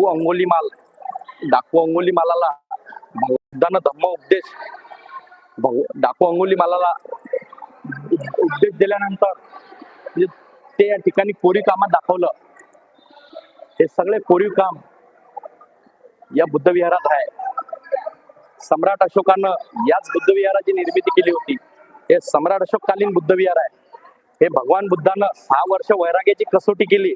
डाकू अंगोली माल डाकू अंगोली मालाला बुद्धानं धम्म उपदेश भग- डाकू अंगोली मालाला उपदेश दिल्यानंतर ते या ठिकाणी कोरीव कामात दाखवलं हे सगळे कोरीव काम या बुद्धविहारात आहे सम्राट अशोकानं याच बुद्धविहाराची निर्मिती केली होती हे सम्राट अशोककालीन बुद्धविहार आहे हे भगवान बुद्धानं सहा वर्ष वैराग्याची कसोटी केली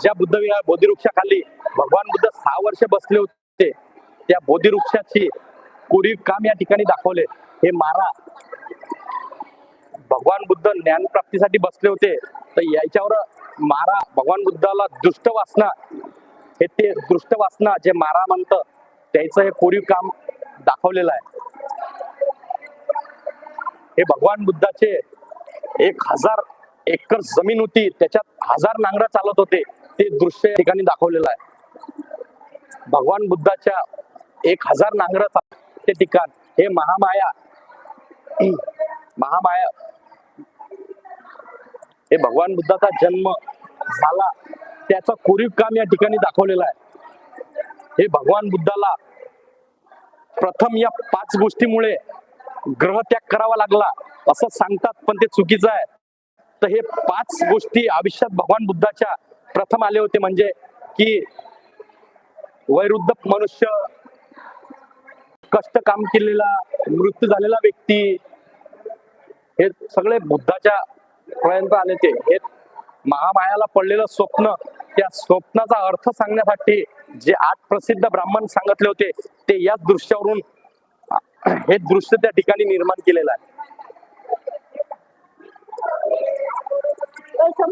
ज्या बुद्ध विहार बोधिवृक्षाखाली भगवान बुद्ध सहा वर्ष बसले होते त्या बोधिवृक्षाची कोरीव काम या ठिकाणी दाखवले. हे मारा. भगवान बुद्ध ज्ञान प्राप्तीसाठी बसले होते तर याच्यावर मारा भगवान बुद्धाला दृष्ट वासना. हे ते दृष्ट वासना जे मारा म्हणतं त्याचं हे कोरीव काम दाखवलेलं आहे. हे भगवान बुद्धाचे एक हजार एकर जमीन होती त्याच्यात हजार नांगरं चालत होते. ते दृश्य या ठिकाणी दाखवलेलं आहे. भगवान बुद्धाच्या एक हजार नांगरं ते ठिकाण हे महामाया महामाया. हे भगवान बुद्धाचा जन्म झाला त्याचं कोरीव काम या ठिकाणी दाखवलेलं आहे. हे भगवान बुद्धाला प्रथम या पाच गोष्टीमुळे ग्रहत्याग करावा लागला असं सांगतात पण ते चुकीचं आहे. तर हे पाच गोष्टी आयुष्यात भगवान बुद्धाच्या प्रथम आले होते म्हणजे की वैरुद्ध मनुष्य कष्ट काम केलेला मृत्यू झालेला व्यक्ती हे सगळे बुद्धाच्या पर्यंत आले ते हे महामायाला पडलेलं स्वप्न त्या स्वप्नाचा अर्थ सांगण्यासाठी जे आठ प्रसिद्ध ब्राह्मण सांगितले होते ते याच दृश्यावरून हे दृश्य त्या ठिकाणी निर्माण केलेलं आहे.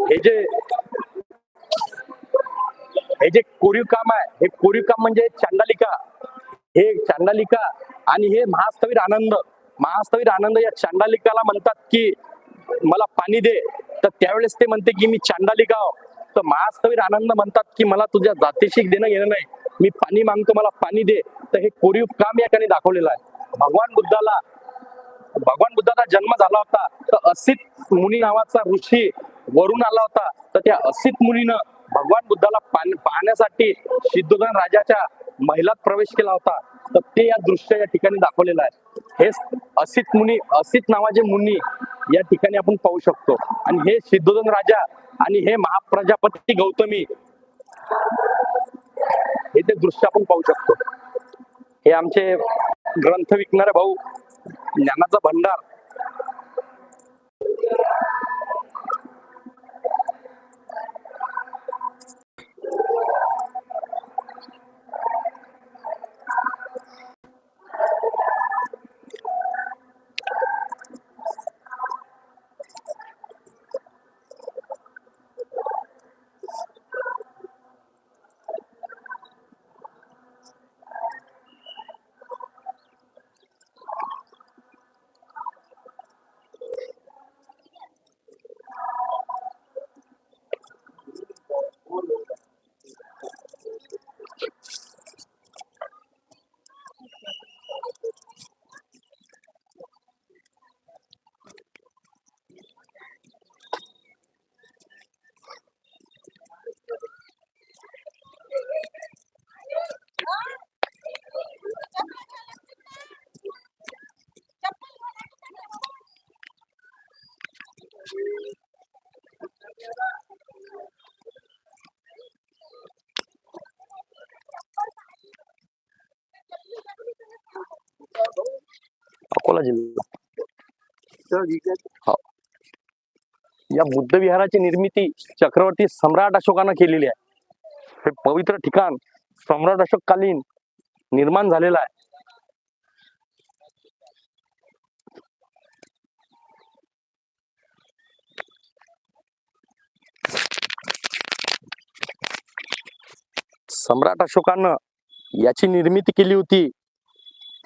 हे जे हे जे कोरीव काम आहे हे कोरीव काम म्हणजे चांडालिका. हे चांडालिका आणि हे महास्तवीर आनंद. महास्तवीर आनंद या चांडालिकाला म्हणतात की मला पाणी दे. तर त्यावेळेस ते म्हणते की मी चांडालिका आहो. तर महास्तवीर आनंद म्हणतात की मला तुझ्या जातीशी देणं घेणं नाही. मी पाणी मागतो मला पाणी दे. तर हे कोरीव काम या ठिकाणी दाखवलेलं आहे. भगवान बुद्धाला भगवान बुद्धाचा जन्म झाला होता. तर असित मुनी नावाचा ऋषी वरून आला होता. तर त्या असित मुनीनं भगवान बुद्धाला पाहण्यासाठी सिद्धोधन राजाच्या महिलात प्रवेश केला होता. तर ते या दृश्य या ठिकाणी दाखवलेलं आहे. हे असित मुनी असित नावाचे मुनी या ठिकाणी आपण पाहू शकतो. आणि हे सिद्धोधन राजा आणि हे महाप्रजापती गौतमी हे ते दृश्य आपण पाहू शकतो. हे आमचे ग्रंथ विकणारे भाऊ ज्ञानाचा भंडार. अकोला जिल्हा. हो. या बुद्ध विहाराची निर्मिती चक्रवर्ती सम्राट अशोकानं केलेली आहे. हे पवित्र ठिकाण सम्राट अशोक कालीन निर्माण झालेलं आहे. सम्राट अशोकानं याची निर्मिती केली होती.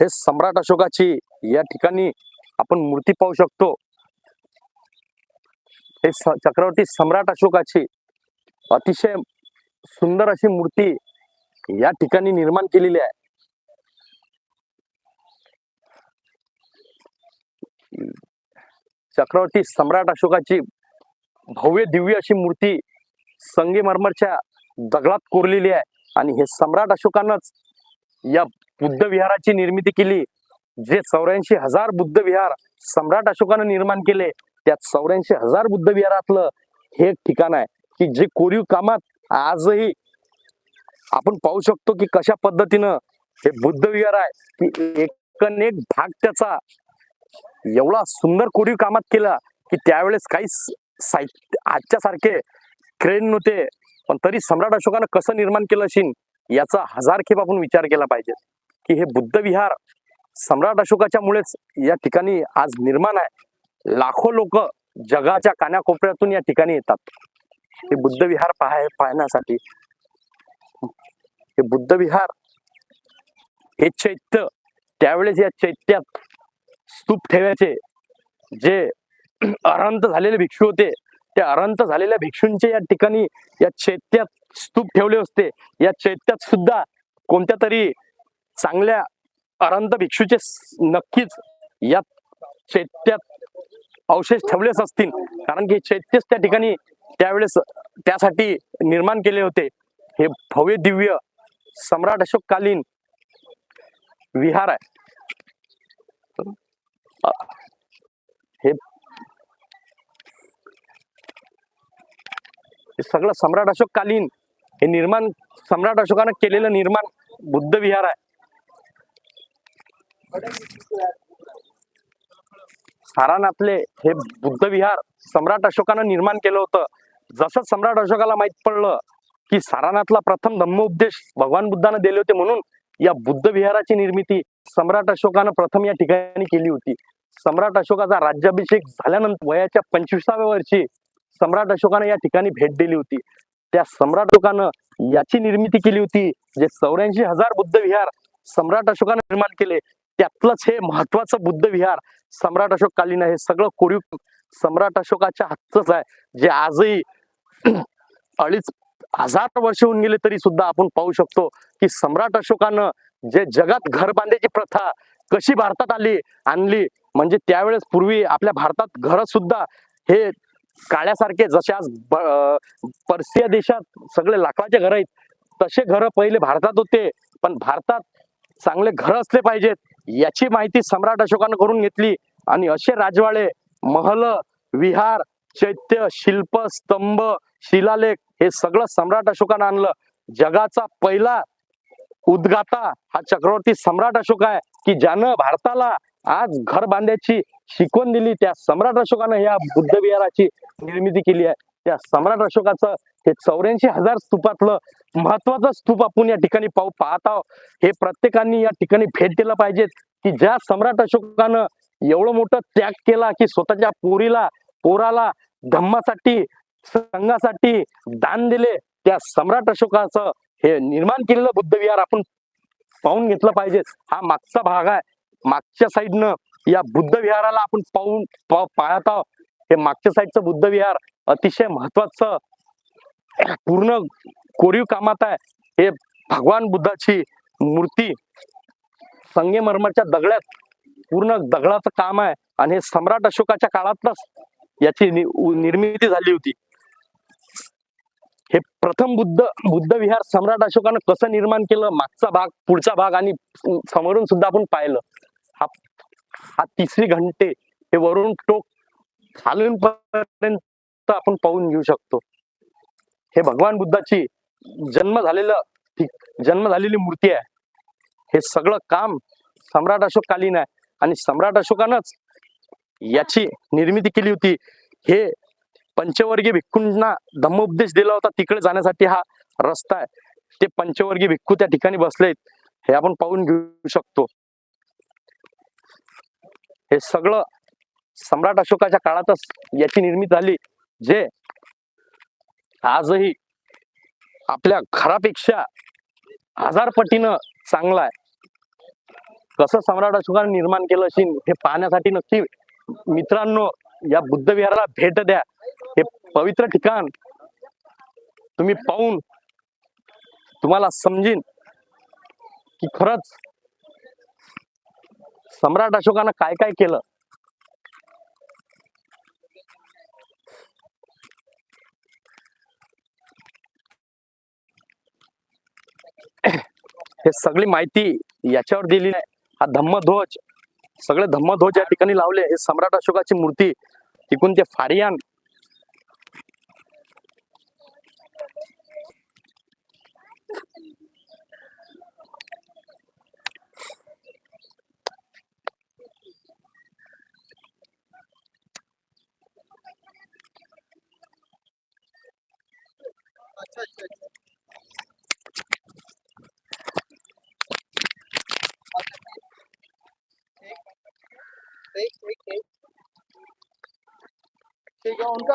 हे सम्राट अशोकाची या ठिकाणी आपण मूर्ती पाहू शकतो. हे चक्रवर्ती सम्राट अशोकाची अतिशय सुंदर अशी मूर्ती या ठिकाणी निर्माण केलेली आहे. चक्रवर्ती सम्राट अशोकाची भव्य दिव्य अशी मूर्ती संगेमरमरच्या दगडात कोरलेली आहे. आणि हे सम्राट अशोकानंच या बुद्ध विहाराची निर्मिती केली. जे चौऱ्याऐंशी हजार बुद्ध विहार सम्राट अशोकानं निर्माण केले त्यात चौऱ्याऐंशी हजार बुद्ध विहारातलं हे एक ठिकाण आहे की जे कोरीव कामात आजही आपण पाहू शकतो की कशा पद्धतीनं हे बुद्ध विहार आहे की एकनेक भाग त्याचा एवढा सुंदर कोरीव कामात केला की त्यावेळेस काही साहित्य आजच्या सारखे क्रेन नव्हते पण तरी सम्राट अशोकानं कसं निर्माण केलं असेल याचा हजार खेप आपण विचार केला पाहिजे की हे बुद्ध विहार सम्राट अशोकाच्या मुळेच या ठिकाणी आज निर्माण आहे. लाखो लोक जगाच्या कानाकोपऱ्यातून या ठिकाणी येतात. हे बुद्ध विहार पाहाय पाहण्यासाठी. हे बुद्ध विहार हे चैत्य त्यावेळेस या चैत्यात स्तूप ठेवायचे. जे अरंत झालेले भिक्षू होते त्या अरंत झालेल्या भिक्षूंचे या ठिकाणी या चैत्यात स्तूप ठेवले असते. या चैत्यात सुद्धा कोणत्या तरी चांगल्या अरंत भिक्षूचे नक्कीच या चैत्यात अवशेष ठेवलेच असतील. कारण की चैत्यच त्या ठिकाणी त्यावेळेस त्यासाठी निर्माण केले होते. हे भव्य दिव्य सम्राट अशोककालीन विहार आहे. हे हे सगळं सम्राट अशोककालीन हे निर्माण सम्राट अशोकानं केलेलं निर्माण बुद्ध विहार आहे. सारानाथले हे बुद्ध विहार सम्राट अशोकानं निर्माण केलं होतं. जसं सम्राट अशोकाला माहीत पडलं की सारानाथला प्रथम धम्मोपदेश भगवान बुद्धानं दिले होते म्हणून या बुद्ध विहाराची निर्मिती सम्राट अशोकानं प्रथम या ठिकाणी केली होती. सम्राट अशोकाचा राज्याभिषेक झाल्यानंतर वयाच्या पंचवीसाव्या वर्षी सम्राट अशोकानं या ठिकाणी भेट दिली होती. त्या सम्राट अशोकानं याची निर्मिती केली होती जे चौऱ्याऐंशी हजार बुद्ध विहार सम्राट अशोकानं निर्माण केले. त्यातलंच हे महत्वाचं बुद्ध विहार सम्राट अशोक कालीन हे सगळं कोरीव सम्राट अशोकाच्या हातच आहे. जे आजही अडीच हजार वर्ष होऊन गेले तरी सुद्धा आपण पाहू शकतो की सम्राट अशोकानं जे जगात घर बांधायची प्रथा कशी भारतात आली आणली म्हणजे त्यावेळेस पूर्वी आपल्या भारतात घर सुद्धा हे काळ्यासारखे जसे आज पर्सिया देशात सगळे लाकडाचे घर आहेत तसे घर पहिले भारतात होते. पण भारतात चांगले घर असले पाहिजेत याची माहिती सम्राट अशोकानं करून घेतली. आणि असे राजवाडे महल विहार चैत्य शिल्प स्तंभ शिलालेख हे सगळं सम्राट अशोकानं आणलं. जगाचा पहिला उद्गाता हा चक्रवर्ती सम्राट अशोक आहे की ज्यानं भारताला आज घर बांधायची शिकवण दिली त्या सम्राट अशोकानं या बुद्ध विहाराची निर्मिती केली आहे. त्या सम्राट अशोकाचं हे चौऱ्याऐंशी हजार स्तूपातलं महत्वाचं स्तूप आपण या ठिकाणी पाहू पाहत आहोत. हे प्रत्येकाने या ठिकाणी भेट दिलं पाहिजेत की ज्या सम्राट अशोकानं एवढं मोठं त्याग केला की स्वतःच्या पोरीला पोराला धम्मासाठी संघासाठी दान दिले त्या सम्राट अशोकाचं हे निर्माण केलेलं बुद्ध विहार आपण पाहून घेतलं पाहिजे. हा मागचा भाग आहे. मागच्या साईडनं या बुद्ध विहाराला आपण पाहून पाहत आहोत. हे मागच्या साईडचं बुद्ध विहार अतिशय महत्वाचं पूर्ण कोरीव कामात आहे. हे भगवान बुद्धाची मूर्ती संगेमरमरच्या दगडात पूर्ण दगडाचं काम आहे. आणि हे सम्राट अशोकाच्या काळातच याची नि- निर्मिती झाली होती. हे प्रथम बुद्ध बुद्ध विहार सम्राट अशोकानं कसं निर्माण केलं? मागचा भाग पुढचा भाग आणि समोरून सुद्धा आपण पाहिलं. हा हा तिसरी घंटे हे वरून टोक खालून पर्यंत आपण पाहून घेऊ शकतो. हे भगवान बुद्धाची जन्म झालेलं जन्म झालेली मूर्ती आहे. हे सगळं काम सम्राट अशोक कालीन आहे. आणि सम्राट अशोकानच याची निर्मिती केली होती. हे पंचवर्गीय भिक्खूंना धम्मोपदेश दिला होता. तिकडे जाण्यासाठी हा रस्ता आहे. ते पंचवर्गीय भिक्खू त्या ठिकाणी बसलेत. हे आपण पाहून घेऊ शकतो. हे सगळं सम्राट अशोकाच्या काळातच याची निर्मिती झाली. जे आजही आपल्या घरापेक्षा हजार पटीनं चांगलं आहे. कसं सम्राट अशोकाने निर्माण केलं असेल हे पाहण्यासाठी नक्की मित्रांनो या बुद्ध विहाराला भेट द्या. हे पवित्र ठिकाण तुम्ही पाहून तुम्हाला समजेन की खरंच सम्राट अशोकानं काय काय केलं? हे सगळी माहिती याच्यावर दिली आहे. हा धम्मध्वज सगळे धम्मध्वज या ठिकाणी लावले. हे सम्राट अशोकाची मूर्ती तिकून ते फारियान own